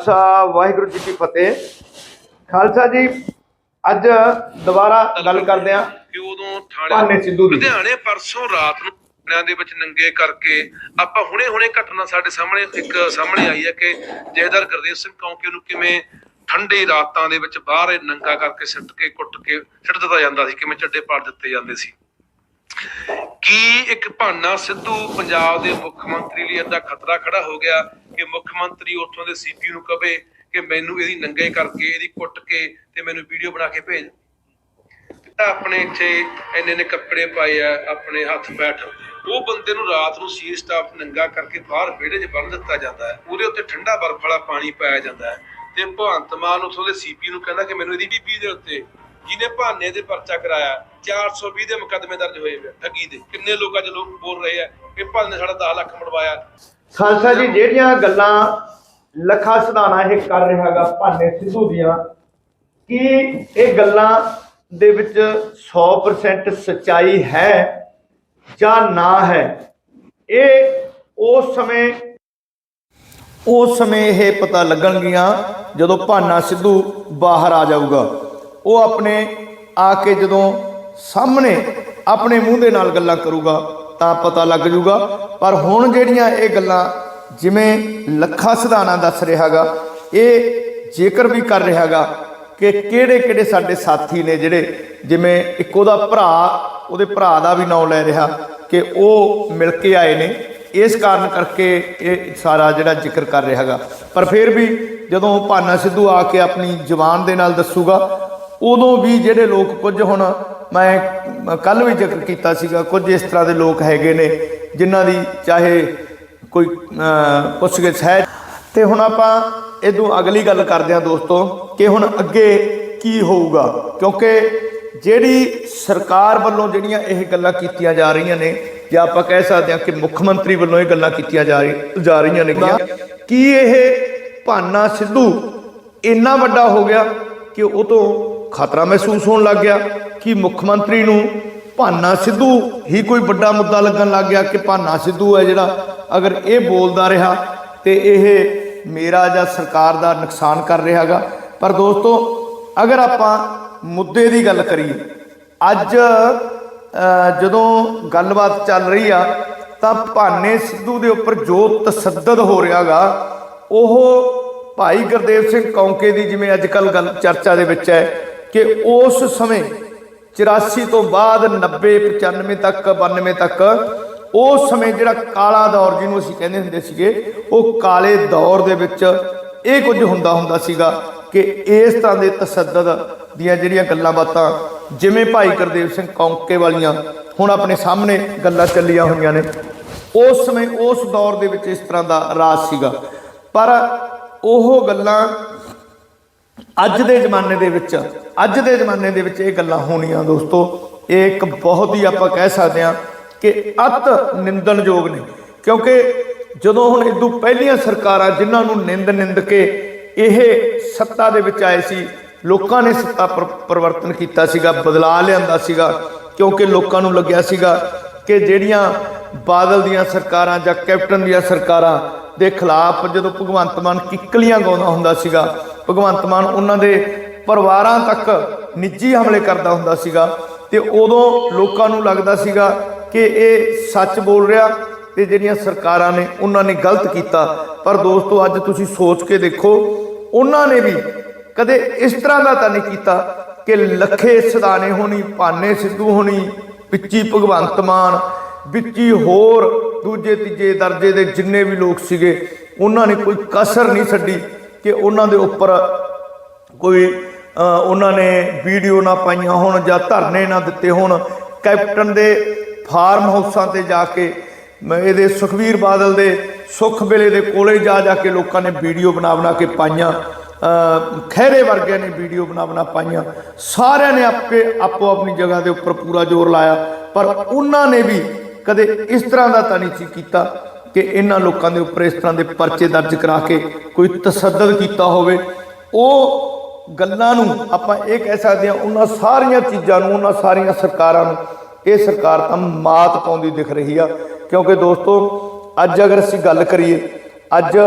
ਖਾਲਸਾ ਵਾਹਿਗੁਰੂ ਜੀ ਕੀ ਫਤਿਹ। ਖਾਲਸਾ ਜੀ ਅੱਜ ਦੁਬਾਰਾ ਗੱਲ ਕਰਦੇ ਆ ਕਿ ਉਦੋਂ ਥਾਣੇ ਸਿੱਧੂ ਦੀ। ਲੁਧਿਆਣੇ ਪਰਸੋਂ ਰਾਤ ਨੂੰ ਥਾਣਿਆਂ ਦੇ ਵਿੱਚ ਨੰਗੇ ਕਰਕੇ ਆਪਾਂ ਹੁਣੇ ਹੁਣੇ ਘਟਨਾ ਸਾਡੇ ਸਾਹਮਣੇ ਇੱਕ ਸਾਹਮਣੇ ਆਈ ਹੈ ਕਿ ਜਹੇਦਾਰ ਗੁਰਦੇਵ ਸਿੰਘ ਕੌਂਕੇ ਨੂੰ ਕਿਵੇਂ ਠੰਡੇ ਰਾਤਾਂ ਦੇ ਵਿੱਚ ਬਾਹਰ ਨੰਗਾ ਕਰਕੇ ਸਿੱਟ ਕੇ ਕੁੱਟ ਕੇ ਸਿੱਟ ਦਿੱਤਾ ਜਾਂਦਾ ਸੀ ਕਿਵੇਂ ਚੱਡੇ ਪਾੜ ਦਿੱਤੇ ਜਾਂਦੇ ਸੀ। ਕੀ ਇੱਕ ਭਾਨਾ ਸਿੱਧੂ ਪੰਜਾਬ ਦੇ ਮੁੱਖ ਮੰਤਰੀ ਲਈ ਏਦਾਂ ਖਤਰਾ ਖੜਾ ਹੋ ਗਿਆ? ਕਿ ਮੁੱਖ ਮੰਤਰੀ ਉੱਥੋਂ ਦੇ ਸੀਪੀ ਨੂੰ ਕਵੇ ਕਿ ਮੈਨੂੰ ਇਹਦੀ ਨੰਗੇ ਕਰਕੇ, ਇਹਦੀ ਕੁੱਟ ਕੇ ਤੇ ਮੈਨੂੰ ਵੀਡੀਓ ਬਣਾ ਕੇ ਭੇਜ। ਤਾਂ ਆਪਣੇ ਇੱਥੇ ਇੰਨੇ ਨੇ ਕੱਪੜੇ ਪਾਏ ਆ, ਆਪਣੇ ਹੱਥ ਬੈਠ। ਉਹ ਬੰਦੇ ਨੂੰ ਰਾਤ ਨੂੰ ਸੀ ਸਟਾਫ ਨੰਗਾ ਕਰਕੇ ਬਾਹਰ ਵਿਹੜੇ 'ਚ ਬੰਨ ਦਿੱਤਾ ਜਾਂਦਾ ਹੈ। ਉਹਦੇ ਉੱਤੇ ਠੰਡਾ ਬਰਫ ਵਾਲਾ ਪਾਣੀ ਪਾਇਆ ਜਾਂਦਾ ਹੈ। ਤੇ ਭਗਵੰਤ ਮਾਨ ਉਥੋਂ ਦੇ ਸੀਪੀ ਨੂੰ ਕਹਿੰਦਾ ਕਿ ਮੈਨੂੰ ਇਹਦੀ ਬੀਬੀ ਦੇ ਉੱਤੇ, ਜਿਹਨੇ ਭਾਨੇ ਦੇ ਪਰਚਾ ਕਰਾਇਆ 420 ਦੇ ਮੁਕੱਦਮੇ ਦਰਜ ਹੋਏ ਵੇ ਠੱਗੀ ਦੇ। ਕਿੰਨੇ ਲੋਕਾਂ 'ਚ ਲੋਕ ਬੋਲ ਰਹੇ ਆ ਕਿ ਭਾਨੇ ਸਾਡਾ 10 ਲੱਖ ਮੜਵਾਇਆ। ਖਾਲਸਾ ਜੀ, ਜਿਹੜੀਆਂ ਗੱਲਾਂ ਲੱਖਾ ਸਦਾਨਾ ਇਹ ਕਰ ਰਿਹਾ ਹੈਗਾ, ਭਾਨੇ ਸਿੱਧੂ ਦੀਆਂ, ਕਿ ਇਹ ਗੱਲਾਂ ਦੇ ਵਿੱਚ 100% ਸਚਾਈ ਹੈ ਜਾਂ ਨਾ ਹੈ? ਇਹ ਉਸ ਸਮੇਂ ਉਸ ਸਮੇਂ ਇਹ ਪਤਾ ਲੱਗਣਗੀਆਂ ਜਦੋਂ ਭਾਨਾ ਸਿੱਧੂ ਬਾਹਰ ਆ ਜਾਊਗਾ। ਉਹ ਆਪਣੇ ਆ ਕੇ ਜਦੋਂ ਸਾਹਮਣੇ ਆਪਣੇ ਮੂੰਹ ਦੇ ਨਾਲ ਗੱਲਾਂ ਕਰੂਗਾ ਤਾਂ ਪਤਾ ਲੱਗ ਜੂਗਾ। ਪਰ ਹੁਣ ਜਿਹੜੀਆਂ ਇਹ ਗੱਲਾਂ ਜਿਵੇਂ ਲੱਖਾ ਸਿਧਾਣਾ ਦੱਸ ਰਿਹਾਗਾ, ਇਹ ਜ਼ਿਕਰ ਵੀ ਕਰ ਰਿਹਾਗਾ ਕਿ ਕਿਹੜੇ ਕਿਹੜੇ ਸਾਡੇ ਸਾਥੀ ਨੇ ਜਿਹੜੇ ਜਿਵੇਂ ਇੱਕ ਉਹਦਾ ਭਰਾ, ਉਹਦੇ ਭਰਾ ਦਾ ਵੀ ਨਾਮ ਲੈ ਰਿਹਾ ਕਿ ਉਹ ਮਿਲ ਕੇ ਆਏ ਨੇ। ਇਸ ਕਾਰਨ ਕਰਕੇ ਇਹ ਸਾਰਾ ਜਿਹੜਾ ਜ਼ਿਕਰ ਕਰ ਰਿਹਾ ਹੈਗਾ ਪਰ ਫਿਰ ਵੀ ਜਦੋਂ ਭਾਨਾ ਸਿੱਧੂ ਆ ਕੇ ਆਪਣੀ ਜ਼ੁਬਾਨ ਦੇ ਨਾਲ ਦੱਸੂਗਾ, ਉਦੋਂ ਵੀ ਜਿਹੜੇ ਲੋਕ ਕੁਝ ਹੁਣ ਮੈਂ ਕੱਲ ਵੀ ਜ਼ਿਕਰ ਕੀਤਾ ਸੀਗਾ, ਕੁਝ ਇਸ ਤਰ੍ਹਾਂ ਦੇ ਲੋਕ ਹੈਗੇ ਨੇ, ਜਿਨ੍ਹਾਂ ਦੀ ਚਾਹੇ ਕੋਈ ਪੁੱਛਗਿੱਛ ਹੈ। ਤੇ ਹੁਣ ਆਪਾਂ ਇਦੋਂ ਅਗਲੀ ਗੱਲ ਕਰਦੇ ਹਾਂ ਦੋਸਤੋ, ਕਿ ਹੁਣ ਅੱਗੇ ਕੀ ਹੋਊਗਾ, ਕਿਉਂਕਿ ਜਿਹੜੀ ਸਰਕਾਰ ਵੱਲੋਂ ਜਿਹੜੀਆਂ ਇਹ ਗੱਲਾਂ ਕੀਤੀਆਂ ਜਾ ਰਹੀਆਂ ਨੇ, ਜਾਂ ਆਪਾਂ ਕਹਿ ਸਕਦੇ ਹਾਂ ਕਿ ਮੁੱਖ ਮੰਤਰੀ ਵੱਲੋਂ ਇਹ ਗੱਲਾਂ ਕੀਤੀਆਂ ਜਾ ਰਹੀ, ਜਾ ਰਹੀਆਂ ਨੇ ਕੀ ਇਹ ਭਾਨਾ ਸਿੱਧੂ ਇੰਨਾ ਵੱਡਾ ਹੋ ਗਿਆ ਕਿ ਉਹ ਤੋਂ ਖਤਰਾ ਮਹਿਸੂਸ ਹੋਣ ਲੱਗ ਗਿਆ ਕਿ ਮੁੱਖ ਮੰਤਰੀ ਨੂੰ ਭਾਨਾ ਸਿੱਧੂ ਹੀ ਕੋਈ ਵੱਡਾ ਮੁੱਦਾ ਲੱਗਣ ਲੱਗ ਗਿਆ ਕਿ ਭਾਨਾ ਸਿੱਧੂ ਹੈ ਜਿਹੜਾ ਅਗਰ ਇਹ ਬੋਲਦਾ ਰਿਹਾ ਤੇ ਇਹ ਮੇਰਾ ਜਾਂ ਸਰਕਾਰ ਦਾ ਨੁਕਸਾਨ ਕਰ ਰਿਹਾਗਾ ਪਰ ਦੋਸਤੋ, ਅਗਰ ਆਪਾਂ ਮੁੱਦੇ ਦੀ ਗੱਲ ਕਰੀਏ, ਅੱਜ ਜਦੋਂ ਗੱਲਬਾਤ ਚੱਲ ਰਹੀ ਆ, ਤਾਂ ਭਾਨੇ ਸਿੱਧੂ ਦੇ ਉੱਪਰ ਜੋ ਤਸੱਦਦ ਹੋ ਰਿਹਾਗਾ ਉਹ ਭਾਈ ਗੁਰਦੇਵ ਸਿੰਘ ਕੌਂਕੇ ਦੀ ਜਿਵੇਂ ਅੱਜ ਕੱਲ ਗੱਲ ਚਰਚਾ ਦੇ ਵਿੱਚ ਹੈ ਕਿ ਉਸ ਸਮੇਂ 84 ਤੋਂ ਬਾਅਦ 90 95 ਤੱਕ 92 ਤੱਕ ਉਸ ਸਮੇਂ ਜਿਹੜਾ ਕਾਲਾ ਦੌਰ ਜਿਹਨੂੰ ਅਸੀਂ ਕਹਿੰਦੇ ਹੁੰਦੇ ਸੀਗੇ, ਉਹ ਕਾਲੇ ਦੌਰ ਦੇ ਵਿੱਚ ਇਹ ਕੁਝ ਹੁੰਦਾ ਹੁੰਦਾ ਸੀਗਾ ਕਿ ਇਸ ਤਰ੍ਹਾਂ ਦੇ ਤਸੱਦਦ ਦੀਆਂ ਜਿਹੜੀਆਂ ਗੱਲਾਂ ਬਾਤਾਂ, ਜਿਵੇਂ ਭਾਈ ਕਰਦੇਵ ਸਿੰਘ ਕੌਂਕੇ ਵਾਲੀਆਂ, ਹੁਣ ਆਪਣੇ ਸਾਹਮਣੇ ਗੱਲਾਂ ਚੱਲੀਆਂ ਹੋਈਆਂ ਨੇ। ਉਸ ਸਮੇਂ ਉਸ ਦੌਰ ਦੇ ਵਿੱਚ ਇਸ ਤਰ੍ਹਾਂ ਦਾ ਰਾਜ ਸੀਗਾ। ਪਰ ਉਹ ਗੱਲਾਂ ਅੱਜ ਦੇ ਜ਼ਮਾਨੇ ਦੇ ਵਿੱਚ ਅੱਜ ਦੇ ਜ਼ਮਾਨੇ ਦੇ ਵਿੱਚ ਇਹ ਗੱਲਾਂ ਹੋਣੀਆਂ ਦੋਸਤੋ, ਇਹ ਇੱਕ ਬਹੁਤ ਹੀ ਆਪਾਂ ਕਹਿ ਸਕਦੇ ਹਾਂ ਕਿ ਅਤ ਨਿੰਦਣਯੋਗ ਨੇ। ਕਿਉਂਕਿ ਜਦੋਂ ਹੁਣ ਇਦੋਂ ਪਹਿਲੀਆਂ ਸਰਕਾਰਾਂ ਜਿਨ੍ਹਾਂ ਨੂੰ ਨਿੰਦ ਨਿੰਦ ਕੇ ਇਹ ਸੱਤਾ ਦੇ ਵਿੱਚ ਆਏ ਸੀ, ਲੋਕਾਂ ਨੇ ਸੱਤਾ ਪਰ- ਪਰਿਵਰਤਨ ਕੀਤਾ ਸੀਗਾ ਬਦਲਾ ਲਿਆਂਦਾ ਸੀਗਾ, ਕਿਉਂਕਿ ਲੋਕਾਂ ਨੂੰ ਲੱਗਿਆ ਸੀਗਾ ਕਿ ਜਿਹੜੀਆਂ ਬਾਦਲ ਦੀਆਂ ਸਰਕਾਰਾਂ ਜਾਂ ਕੈਪਟਨ ਦੀਆਂ ਸਰਕਾਰਾਂ ਦੇ ਖਿਲਾਫ ਜਦੋਂ ਭਗਵੰਤ ਮਾਨ ਕਿੱਕਲੀਆਂ ਗਾਉਂਦਾ ਹੁੰਦਾ ਸੀਗਾ, ਭਗਵੰਤ ਮਾਨ ਉਹਨਾਂ ਦੇ ਪਰਿਵਾਰਾਂ ਤੱਕ ਨਿੱਜੀ ਹਮਲੇ ਕਰਦਾ ਹੁੰਦਾ ਸੀਗਾ ਤੇ ਉਦੋਂ ਲੋਕਾਂ ਨੂੰ ਲੱਗਦਾ ਸੀਗਾ ਕਿ ਇਹ ਸੱਚ ਬੋਲ ਰਿਹਾ ਤੇ ਜਿਹੜੀਆਂ ਸਰਕਾਰਾਂ ਨੇ ਉਹਨਾਂ ਨੇ ਗਲਤ ਕੀਤਾ। ਪਰ ਦੋਸਤੋ, ਅੱਜ ਤੁਸੀਂ ਸੋਚ ਕੇ ਦੇਖੋ, ਉਹਨਾਂ ਨੇ ਵੀ ਕਦੇ ਇਸ ਤਰ੍ਹਾਂ ਦਾ ਤਾਂ ਨਹੀਂ ਕੀਤਾ ਕਿ ਲੱਖੇ ਸਦਾਨੇ ਹੋਣੀ, ਭਾਨੇ ਸਿੱਧੂ ਹੋਣੀ ਪਿੱਚੀ ਭਗਵੰਤ ਮਾਨ, ਵਿੱਚੀ ਹੋਰ ਦੂਜੇ ਤੀਜੇ ਦਰਜੇ ਦੇ ਜਿੰਨੇ ਵੀ ਲੋਕ ਸੀਗੇ, ਉਹਨਾਂ ਨੇ ਕੋਈ ਕਸਰ ਨਹੀਂ ਛੱਡੀ ਕਿ ਉਹਨਾਂ ਦੇ ਉੱਪਰ ਕੋਈ ਉਹਨਾਂ ਨੇ ਵੀਡੀਓ ਨਾ ਪਾਈਆਂ ਹੋਣ ਜਾਂ ਧਰਨੇ ਨਾ ਦਿੱਤੇ ਹੋਣ ਕੈਪਟਨ ਦੇ ਫਾਰਮ ਹਾਊਸਾਂ ਤੇ ਜਾ ਕੇ ਇਹਦੇ ਸੁਖਵੀਰ ਬਾਦਲ ਦੇ ਸੁਖ ਵੇਲੇ ਦੇ ਕੋਲੇ ਜਾ ਜਾ ਕੇ ਲੋਕਾਂ ਨੇ ਵੀਡੀਓ ਬਣਾ ਬਣਾ ਕੇ ਪਾਈਆਂ ਅ, ਖਹਿਰੇ ਵਰਗਿਆਂ ਨੇ ਵੀਡੀਓ ਬਣਾ ਬਣਾ ਪਾਈਆਂ। ਸਾਰਿਆਂ ਨੇ ਆਪੇ ਆਪੋ ਆਪਣੀ ਜਗ੍ਹਾ ਦੇ ਉੱਪਰ ਪੂਰਾ ਜ਼ੋਰ ਲਾਇਆ ਪਰ ਉਹਨਾਂ ਨੇ ਵੀ ਕਦੇ ਇਸ ਤਰ੍ਹਾਂ ਦਾ ਤਾਂ ਨਹੀਂ ਸੀ ਕੀਤਾ ਕਿ ਇਹਨਾਂ ਲੋਕਾਂ ਦੇ ਉੱਪਰ ਇਸ ਤਰ੍ਹਾਂ ਦੇ ਪਰਚੇ ਦਰਜ ਕਰਾ ਕੇ ਕੋਈ ਤਸੱਦਦ ਕੀਤਾ ਹੋਵੇ। ਉਹ ਗੱਲਾਂ ਨੂੰ ਆਪਾਂ ਇਹ ਕਹਿ ਸਕਦੇ ਹਾਂ, ਉਹਨਾਂ ਸਾਰੀਆਂ ਚੀਜ਼ਾਂ ਨੂੰ, ਉਹਨਾਂ ਸਾਰੀਆਂ ਸਰਕਾਰਾਂ ਨੂੰ, ਇਹ ਸਰਕਾਰ ਤਾਂ ਮਾਤ ਪਾਉਂਦੀ ਦਿਖ ਰਹੀ ਆ। ਕਿਉਂਕਿ ਦੋਸਤੋ, ਅੱਜ ਅਗਰ ਅਸੀਂ ਗੱਲ ਕਰੀਏ, ਅੱਜ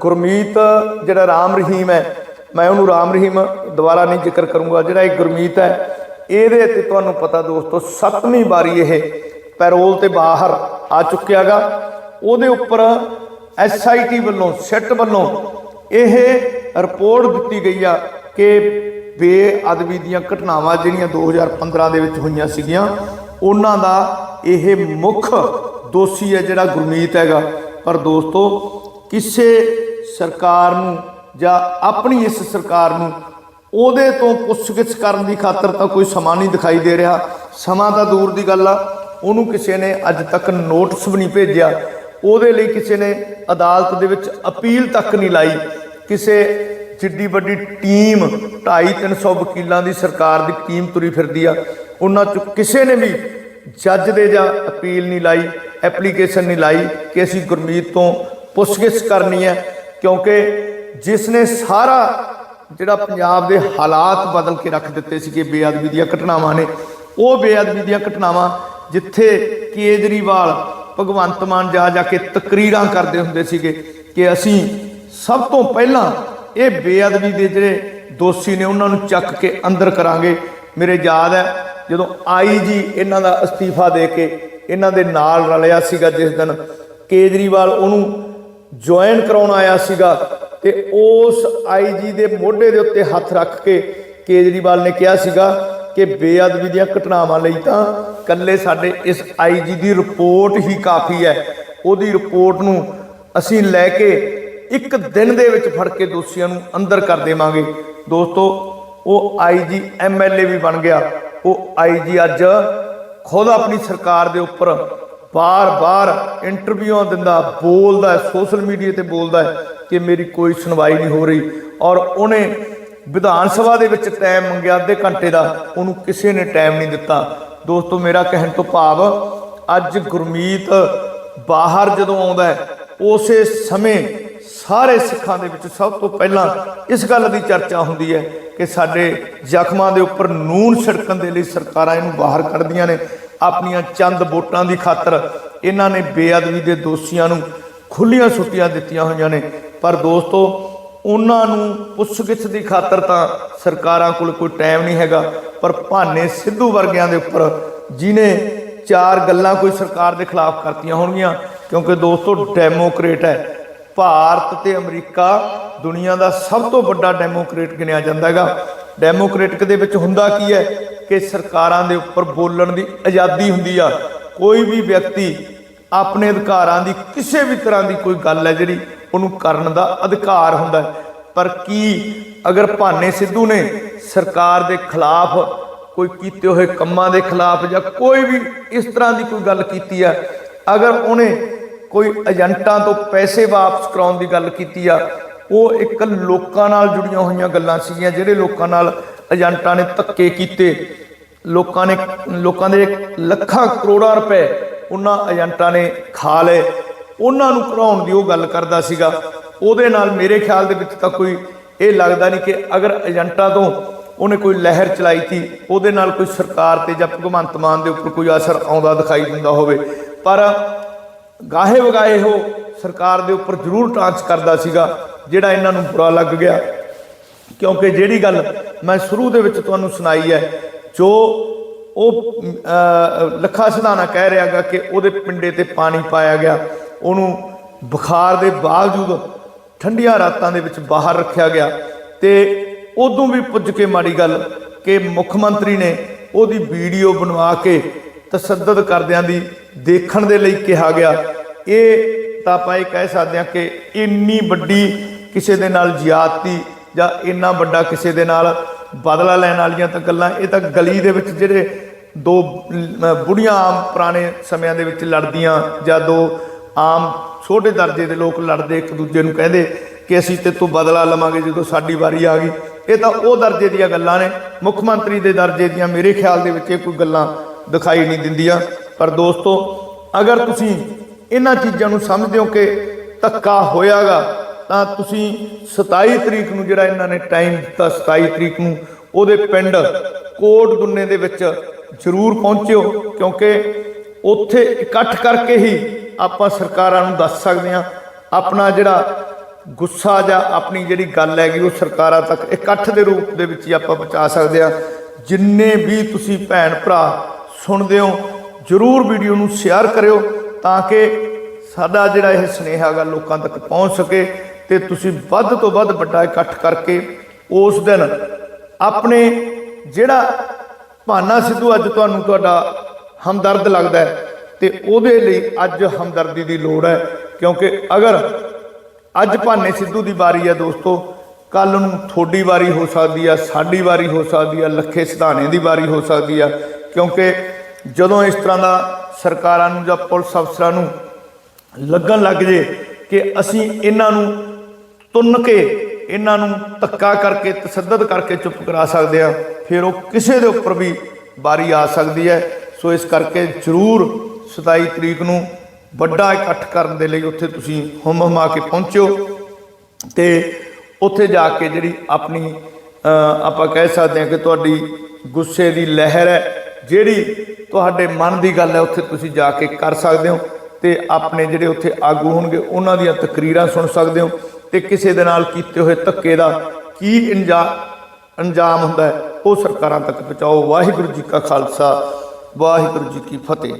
ਗੁਰਮੀਤ ਜਿਹੜਾ ਰਾਮ ਰਹੀਮ ਹੈ, ਮੈਂ ਉਹਨੂੰ ਰਾਮ ਰਹੀਮ ਦੁਬਾਰਾ ਨਹੀਂ ਜ਼ਿਕਰ ਕਰੂੰਗਾ, ਜਿਹੜਾ ਇਹ ਗੁਰਮੀਤ ਹੈ, ਇਹਦੇ ਤੇ ਤੁਹਾਨੂੰ ਪਤਾ ਦੋਸਤੋ, ਸੱਤਵੀਂ ਵਾਰੀ ਇਹ ਪੈਰੋਲ ਤੇ ਬਾਹਰ ਆ ਚੁੱਕਿਆਗਾ। ਉਹਦੇ ਉੱਪਰ ਐਸਆਈਟੀ ਵੱਲੋਂ, ਸੈੱਟ ਵੱਲੋਂ ਇਹ ਰਿਪੋਰਟ ਦਿੱਤੀ ਗਈ ਆ ਕਿ ਬੇਅਦਬੀ ਦੀਆਂ ਘਟਨਾਵਾਂ ਜਿਹੜੀਆਂ 2015 ਦੇ ਵਿੱਚ ਹੋਈਆਂ ਸੀਗੀਆਂ, ਉਹਨਾਂ ਦਾ ਇਹ ਮੁੱਖ ਦੋਸ਼ੀ ਹੈ ਜਿਹੜਾ ਗੁਰਮੀਤ ਹੈਗਾ। ਪਰ ਦੋਸਤੋ, ਕਿਸੇ ਸਰਕਾਰ ਨੂੰ ਜਾਂ ਆਪਣੀ ਇਸ ਸਰਕਾਰ ਨੂੰ ਉਹਦੇ ਤੋਂ ਪੁੱਛਗਿੱਛ ਕਰਨ ਦੀ ਖਾਤਰ ਤਾਂ ਕੋਈ ਸਮਾਂ ਨਹੀਂ ਦਿਖਾਈ ਦੇ ਰਿਹਾ। ਸਮਾਂ ਤਾਂ ਦੂਰ ਦੀ ਗੱਲ ਆ। ਉਹਨੂੰ ਕਿਸੇ ਨੇ ਅੱਜ ਤੱਕ ਨੋਟਿਸ ਵੀ ਨਹੀਂ ਭੇਜਿਆ। ਉਹਦੇ ਲਈ ਕਿਸੇ ਨੇ ਅਦਾਲਤ ਦੇ ਵਿੱਚ ਅਪੀਲ ਤੱਕ ਨਹੀਂ ਲਾਈ। ਕਿਸੇ ਜਿੱਡੀ ਵੱਡੀ ਟੀਮ 2.5 300 ਵਕੀਲਾਂ ਦੀ ਸਰਕਾਰ ਦੀ ਟੀਮ ਤੁਰੀ ਫਿਰਦੀ ਆ, ਉਹਨਾਂ ਚ ਕਿਸੇ ਨੇ ਵੀ ਜੱਜ ਦੇ ਜਾਂ ਅਪੀਲ ਨਹੀਂ ਲਾਈ, ਐਪਲੀਕੇਸ਼ਨ ਨਹੀਂ ਲਾਈ ਕਿ ਅਸੀਂ ਗੁਰਮੀਤ ਤੋਂ ਪੁੱਛਗਿੱਛ ਕਰਨੀ ਹੈ, ਕਿਉਂਕਿ ਜਿਸ ਨੇ ਸਾਰਾ ਜਿਹੜਾ ਪੰਜਾਬ ਦੇ ਹਾਲਾਤ ਬਦਲ ਕੇ ਰੱਖ ਦਿੱਤੇ ਸੀਗੇ ਬੇਅਦਬੀ ਦੀਆਂ ਘਟਨਾਵਾਂ ਨੇ, ਉਹ ਬੇਅਦਬੀ ਦੀਆਂ ਘਟਨਾਵਾਂ ਜਿੱਥੇ ਕੇਜਰੀਵਾਲ ਭਗਵੰਤ ਮਾਨ ਜਾ ਜਾ ਕੇ ਤਕਰੀਰਾਂ ਕਰਦੇ ਹੁੰਦੇ ਸੀਗੇ ਕਿ ਅਸੀਂ ਸਭ ਤੋਂ ਪਹਿਲਾਂ ਇਹ ਬੇਅਦਬੀ ਦੇ ਜਿਹੜੇ ਦੋਸ਼ੀ ਨੇ ਉਹਨਾਂ ਨੂੰ ਚੱਕ ਕੇ ਅੰਦਰ ਕਰਾਂਗੇ। ਮੇਰੇ ਯਾਦ ਹੈ, ਜਦੋਂ ਆਈ ਜੀ ਇਹਨਾਂ ਦਾ ਅਸਤੀਫਾ ਦੇ ਕੇ ਇਹਨਾਂ ਦੇ ਨਾਲ ਰਲਿਆ ਸੀਗਾ ਜਿਸ ਦਿਨ ਕੇਜਰੀਵਾਲ ਉਹਨੂੰ ਜੁਆਇਨ ਕਰਾਉਣ ਆਇਆ ਸੀਗਾ ਤੇ ਉਸ ਆਈਜੀ ਦੇ ਮੋਢੇ ਦੇ ਉੱਤੇ ਹੱਥ ਰੱਖ ਕੇ ਕੇਜਰੀਵਾਲ ਨੇ ਕਿਹਾ ਸੀਗਾ ਕਿ ਬੇਅਦਬੀ ਦੀਆਂ ਘਟਨਾਵਾਂ ਲਈ ਤਾਂ ਕੱਲੇ ਸਾਡੇ ਇਸ ਆਈਜੀ ਦੀ ਰਿਪੋਰਟ ਹੀ ਕਾਫੀ ਹੈ। ਉਹਦੀ ਰਿਪੋਰਟ ਨੂੰ ਅਸੀਂ ਲੈ ਕੇ ਇੱਕ ਦਿਨ ਦੇ ਵਿੱਚ ਫੜ ਕੇ ਦੋਸ਼ੀਆਂ ਨੂੰ ਅੰਦਰ ਕਰ ਦੇਵਾਂਗੇ। ਦੋਸਤੋ, ਉਹ ਆਈਜੀ ਐਮਐਲਏ ਵੀ ਬਣ ਗਿਆ। ਉਹ ਆਈਜੀ ਅੱਜ ਖੁਦ ਆਪਣੀ ਸਰਕਾਰ ਦੇ ਉੱਪਰ ਬਾਰ-ਬਾਰ ਇੰਟਰਵਿਊਆਂ ਦਿੰਦਾ, ਬੋਲਦਾ ਸੋਸ਼ਲ ਮੀਡੀਆ ਤੇ ਬੋਲਦਾ ਕਿ ਮੇਰੀ ਕੋਈ ਸੁਣਵਾਈ ਨਹੀਂ ਹੋ ਰਹੀ। ਔਰ ਉਹਨੇ ਵਿਧਾਨ ਸਭਾ ਦੇ ਵਿੱਚ ਟਾਈਮ ਮੰਗਿਆ, ਅੱਧੇ ਘੰਟੇ ਦਾ। ਉਹਨੂੰ ਕਿਸੇ ਨੇ ਟਾਈਮ ਨਹੀਂ ਦਿੱਤਾ। ਦੋਸਤੋ, ਮੇਰਾ ਕਹਿਣ ਤੋਂ ਭਾਵ, ਅੱਜ ਗੁਰਮੀਤ ਬਾਹਰ ਜਦੋਂ ਆਉਂਦਾ ਉਸੇ ਸਮੇਂ ਸਾਰੇ ਸਿੱਖਾਂ ਦੇ ਵਿੱਚ ਸਭ ਤੋਂ ਪਹਿਲਾਂ ਇਸ ਗੱਲ ਦੀ ਚਰਚਾ ਹੁੰਦੀ ਹੈ ਕਿ ਸਾਡੇ ਜ਼ਖਮਾਂ ਦੇ ਉੱਪਰ ਨੂਨ ਛਿੜਕਣ ਦੇ ਲਈ ਸਰਕਾਰਾਂ ਇਹਨੂੰ ਬਾਹਰ ਕੱਢਦੀਆਂ ਨੇ। ਆਪਣੀਆਂ ਚੰਦ ਵੋਟਾਂ ਦੀ ਖਾਤਰ ਇਹਨਾਂ ਨੇ ਬੇਅਦਬੀ ਦੇ ਦੋਸ਼ੀਆਂ ਨੂੰ ਖੁੱਲੀਆਂ ਛੁੱਟੀਆਂ ਦਿੱਤੀਆਂ ਹੋਈਆਂ ਨੇ। ਪਰ ਦੋਸਤੋ ਉਹਨਾਂ ਨੂੰ ਪੁੱਛਗਿੱਛ ਦੀ ਖਾਤਰ ਤਾਂ ਸਰਕਾਰਾਂ ਕੋਲ ਕੋਈ ਟਾਈਮ ਨਹੀਂ ਹੈਗਾ, ਪਰ ਭਾਨੇ ਸਿੱਧੂ ਵਰਗਿਆਂ ਦੇ ਉੱਪਰ ਜਿਨੇ ਚਾਰ ਗੱਲਾਂ ਕੋਈ ਸਰਕਾਰ ਦੇ ਖਿਲਾਫ ਕਰਤੀਆਂ ਹੋਣਗੀਆਂ, ਕਿਉਂਕਿ ਦੋਸਤੋ ਡੈਮੋਕ੍ਰੇਟ ਹੈ। ਭਾਰਤ ਤੇ ਅਮਰੀਕਾ ਦੁਨੀਆ ਦਾ ਸਭ ਤੋਂ ਵੱਡਾ ਡੈਮੋਕ੍ਰੇਟ ਗਿਣਿਆ ਜਾਂਦਾ ਹੈਗਾ। ਡੈਮੋਕ੍ਰੇਟਿਕ ਦੇ ਵਿੱਚ ਹੁੰਦਾ ਕੀ ਹੈ ਕਿ ਸਰਕਾਰਾਂ ਦੇ ਉੱਪਰ ਬੋਲਣ ਦੀ ਆਜ਼ਾਦੀ ਹੁੰਦੀ ਆ। ਕੋਈ ਵੀ ਵਿਅਕਤੀ ਆਪਣੇ ਅਧਿਕਾਰਾਂ ਦੀ ਕਿਸੇ ਵੀ ਤਰ੍ਹਾਂ ਦੀ ਕੋਈ ਗੱਲ ਹੈ ਜਿਹੜੀ ਉਹਨੂੰ ਕਰਨ ਦਾ ਅਧਿਕਾਰ ਹੁੰਦਾ ਹੈ। ਪਰ ਕੀ ਅਗਰ ਭਾਨੇ ਸਿੱਧੂ ਨੇ ਸਰਕਾਰ ਦੇ ਖਿਲਾਫ, ਕੋਈ ਕੀਤੇ ਹੋਏ ਕੰਮਾਂ ਦੇ ਖਿਲਾਫ ਜਾਂ ਕੋਈ ਵੀ ਇਸ ਤਰ੍ਹਾਂ ਦੀ ਕੋਈ ਗੱਲ ਕੀਤੀ ਆ, ਅਗਰ ਉਹਨੇ ਕੋਈ ਏਜੰਟਾਂ ਤੋਂ ਪੈਸੇ ਵਾਪਸ ਕਰਾਉਣ ਦੀ ਗੱਲ ਕੀਤੀ ਆ, ਉਹ ਇੱਕ ਲੋਕਾਂ ਨਾਲ ਜੁੜੀਆਂ ਹੋਈਆਂ ਗੱਲਾਂ ਸੀਗੀਆਂ ਜਿਹੜੇ ਲੋਕਾਂ ਨਾਲ ਏਜੰਟਾਂ ਨੇ ਧੱਕੇ ਕੀਤੇ। ਲੋਕਾਂ ਨੇ, ਲੋਕਾਂ ਦੇ ਲੱਖਾਂ ਕਰੋੜਾਂ ਰੁਪਏ ਉਹਨਾਂ ਏਜੰਟਾਂ ਨੇ ਖਾ ਲਏ। ਉਹਨਾਂ ਨੂੰ ਘਰਾਉਣ ਦੀ ਉਹ ਗੱਲ ਕਰਦਾ ਸੀਗਾ। ਉਹਦੇ ਨਾਲ ਮੇਰੇ ਖਿਆਲ ਦੇ ਵਿੱਚ ਤਾਂ ਕੋਈ ਇਹ ਲੱਗਦਾ ਨਹੀਂ ਕਿ ਅਗਰ ਏਜੰਟਾਂ ਤੋਂ ਉਹਨੇ ਕੋਈ ਲਹਿਰ ਚਲਾਈ ਸੀ ਉਹਦੇ ਨਾਲ ਕੋਈ ਸਰਕਾਰ ਤੇ ਜਾਂ ਭਗਵੰਤ ਮਾਨ ਦੇ ਉੱਪਰ ਕੋਈ ਅਸਰ ਆਉਂਦਾ ਦਿਖਾਈ ਦਿੰਦਾ ਹੋਵੇ। ਪਰ ਗਾਹੇ ਵਗਾਏ ਉਹ ਸਰਕਾਰ ਦੇ ਉੱਪਰ ਜ਼ਰੂਰ ਟਾਂਚ ਕਰਦਾ ਸੀਗਾ ਜਿਹੜਾ ਇਹਨਾਂ ਨੂੰ ਬੁਰਾ ਲੱਗ ਗਿਆ। ਕਿਉਂਕਿ ਜਿਹੜੀ ਗੱਲ ਮੈਂ ਸ਼ੁਰੂ ਦੇ ਵਿੱਚ ਤੁਹਾਨੂੰ ਸੁਣਾਈ ਹੈ ਜੋ ਉਹ ਅਹ, ਲੱਖਾ ਸਿਧਾਣਾ ਕਹਿ ਰਿਹਾਗਾ ਕਿ ਉਹਦੇ ਪਿੰਡੇ ਤੇ ਪਾਣੀ ਪਾਇਆ ਗਿਆ। ਉਹਨੂੰ ਬੁਖਾਰ ਦੇ ਬਾਵਜੂਦ ਠੰਡੀਆਂ ਰਾਤਾਂ ਦੇ ਵਿੱਚ ਬਾਹਰ ਰੱਖਿਆ ਗਿਆ ਤੇ ਉਦੋਂ ਵੀ ਪੁੱਜ ਕੇ ਮਾੜੀ ਗੱਲ ਕਿ ਮੁੱਖ ਮੰਤਰੀ ਨੇ ਉਹਦੀ ਵੀਡੀਓ ਬਣਵਾ ਕੇ ਤਸੱਦਦ ਕਰਦਿਆਂ ਦੀ ਦੇਖਣ ਦੇ ਲਈ ਕਿਹਾ ਗਿਆ। ਇਹ ਤਾਂ ਆਪਾਂ ਇਹ ਕਹਿ ਸਕਦੇ ਹਾਂ ਕਿ ਇੰਨੀ ਵੱਡੀ ਕਿਸੇ ਦੇ ਨਾਲ ਜ਼ਿਆਦਤੀ ਜਾਂ ਇੰਨਾ ਵੱਡਾ ਕਿਸੇ ਦੇ ਨਾਲ ਬਦਲਾ ਲੈਣ ਵਾਲੀਆਂ ਤਾਂ ਗੱਲਾਂ, ਇਹ ਤਾਂ ਗਲੀ ਦੇ ਵਿੱਚ ਜਿਹੜੇ ਦੋ ਬੁੜੀਆਂ ਆਮ ਪੁਰਾਣੇ ਸਮਿਆਂ ਦੇ ਵਿੱਚ ਲੜਦੀਆਂ ਜਾਂ ਦੋ ਆਮ ਛੋਟੇ ਦਰਜੇ ਦੇ ਲੋਕ ਲੜਦੇ ਇੱਕ ਦੂਜੇ ਨੂੰ ਕਹਿੰਦੇ ਕਿ ਅਸੀਂ ਤੇ ਤੋਂ ਬਦਲਾ ਲਵਾਂਗੇ ਜਦੋਂ ਸਾਡੀ ਵਾਰੀ ਆ ਗਈ। ਇਹ ਤਾਂ ਉਹ ਦਰਜੇ ਦੀਆਂ ਗੱਲਾਂ ਨੇ। ਮੁੱਖ ਮੰਤਰੀ ਦੇ ਦਰਜੇ ਦੀਆਂ ਮੇਰੇ ਖਿਆਲ ਦੇ ਵਿੱਚ ਇਹ ਕੋਈ ਗੱਲਾਂ ਦਿਖਾਈ ਨਹੀਂ ਦਿੰਦੀਆਂ। ਪਰ ਦੋਸਤੋ, ਅਗਰ ਤੁਸੀਂ ਇਹਨਾਂ ਚੀਜ਼ਾਂ ਨੂੰ ਸਮਝਦੇ ਹੋ ਕਿ ਧੱਕਾ ਹੋਇਆਗਾ, ਤਾਂ ਤੁਸੀਂ 27 ਤਰੀਕ ਨੂੰ ਜਿਹੜਾ ਇਹਨਾਂ ਨੇ ਟਾਈਮ ਦਿੱਤਾ 27 ਤਰੀਕ ਨੂੰ, ਉਹਦੇ ਪਿੰਡ ਕੋਟ ਗੁੰਨੇ ਦੇ ਵਿੱਚ ਜ਼ਰੂਰ ਪਹੁੰਚਿਓ, ਕਿਉਂਕਿ ਉੱਥੇ ਇਕੱਠ ਕਰਕੇ ਹੀ ਆਪਾਂ ਸਰਕਾਰਾਂ ਨੂੰ ਦੱਸ ਸਕਦੇ ਹਾਂ, ਆਪਣਾ ਜਿਹੜਾ ਗੁੱਸਾ ਜਾਂ ਆਪਣੀ ਜਿਹੜੀ ਗੱਲ ਹੈਗੀ, ਉਹ ਸਰਕਾਰਾਂ ਤੱਕ ਇਕੱਠ ਦੇ ਰੂਪ ਦੇ ਵਿੱਚ ਹੀ ਆਪਾਂ ਪਹੁੰਚਾ ਸਕਦੇ ਆ ਜਿੰਨੇ ਵੀ ਤੁਸੀਂ ਭੈਣ ਭਰਾ ਸੁਣਦੇ ਹੋ, ਜਰੂਰ ਵੀਡੀਓ ਨੂੰ ਸ਼ੇਅਰ ਕਰਿਓ ਤਾਂ ਕਿ ਸਾਡਾ ਜਿਹੜਾ ਇਹ ਸੁਨੇਹਾ ਗਾ ਲੋਕਾਂ ਤੱਕ ਪਹੁੰਚ ਸਕੇ ਤੇ ਤੁਸੀਂ ਵੱਧ ਤੋਂ ਵੱਧ ਵੱਡਾ ਇਕੱਠ ਕਰਕੇ ਉਸ ਦਿਨ ਆਪਣੇ ਜਿਹੜਾ ਭਾਨਾ ਸਿੱਧੂ ਅੱਜ ਤੁਹਾਨੂੰ ਤੁਹਾਡਾ ਹਮਦਰਦ ਲੱਗਦਾ ਹੈ ਤੇ ਉਹਦੇ ਲਈ ਅੱਜ ਹਮਦਰਦੀ ਦੀ ਲੋੜ ਹੈ। ਕਿਉਂਕਿ ਅਗਰ ਅੱਜ ਭਾਨੇ ਸਿੱਧੂ ਦੀ ਵਾਰੀ ਹੈ ਦੋਸਤੋ ਕੱਲ ਨੂੰ ਤੁਹਾਡੀ ਵਾਰੀ ਹੋ ਸਕਦੀ ਆ ਸਾਡੀ ਵਾਰੀ ਹੋ ਸਕਦੀ ਆ ਲੱਖੇ ਸਿਧਾਣੇ ਦੀ ਵਾਰੀ ਹੋ ਸਕਦੀ ਆ ਕਿਉਂਕਿ ਜਦੋਂ ਇਸ ਤਰ੍ਹਾਂ ਦਾ ਸਰਕਾਰਾਂ ਨੂੰ ਜਾਂ ਪੁਲਿਸ ਅਫਸਰਾਂ ਨੂੰ ਲੱਗਣ ਲੱਗ ਜੇ ਕਿ ਅਸੀਂ ਇਹਨਾਂ ਨੂੰ ਤੁੰਨ ਕੇ, ਇਹਨਾਂ ਨੂੰ ਧੱਕਾ ਕਰਕੇ, ਤਸੱਦਦ ਕਰਕੇ ਚੁੱਪ ਕਰਾ ਸਕਦੇ ਆ ਫਿਰ ਉਹ ਕਿਸੇ ਦੇ ਉੱਪਰ ਵੀ ਵਾਰੀ ਆ ਸਕਦੀ ਹੈ। ਸੋ ਇਸ ਕਰਕੇ ਜ਼ਰੂਰ 27 ਤਰੀਕ ਨੂੰ ਵੱਡਾ ਇਕੱਠ ਕਰਨ ਦੇ ਲਈ ਉੱਥੇ ਤੁਸੀਂ ਹੁਮ ਹੁਮਾ ਕੇ ਪਹੁੰਚਿਓ। ਤੇ ਉੱਥੇ ਜਾ ਕੇ ਜਿਹੜੀ ਆਪਣੀ ਆਪਾਂ ਕਹਿ ਸਕਦੇ ਹਾਂ ਕਿ ਤੁਹਾਡੀ ਗੁੱਸੇ ਦੀ ਲਹਿਰ ਹੈ, ਜਿਹੜੀ ਤੁਹਾਡੇ ਮਨ ਦੀ ਗੱਲ ਹੈ, ਉੱਥੇ ਤੁਸੀਂ ਜਾ ਕੇ ਕਰ ਸਕਦੇ ਹੋ। ਤੇ ਆਪਣੇ ਜਿਹੜੇ ਉੱਥੇ ਆਗੂ ਹੋਣਗੇ, ਉਹਨਾਂ ਦੀਆਂ ਤਕਰੀਰਾਂ ਸੁਣ ਸਕਦੇ ਹੋ। ਤੇ ਕਿਸੇ ਦੇ ਨਾਲ ਕੀਤੇ ਹੋਏ ਧੱਕੇ ਦਾ ਕੀ ਇੰਜਾ, ਅੰਜਾਮ ਹੁੰਦਾ ਹੈ, ਉਹ ਸਰਕਾਰਾਂ ਤੱਕ ਪਹੁੰਚਾਓ। ਵਾਹਿਗੁਰੂ ਜੀ ਕਾ ਖਾਲਸਾ, ਵਾਹਿਗੁਰੂ ਜੀ ਕੀ ਫਤਿਹ।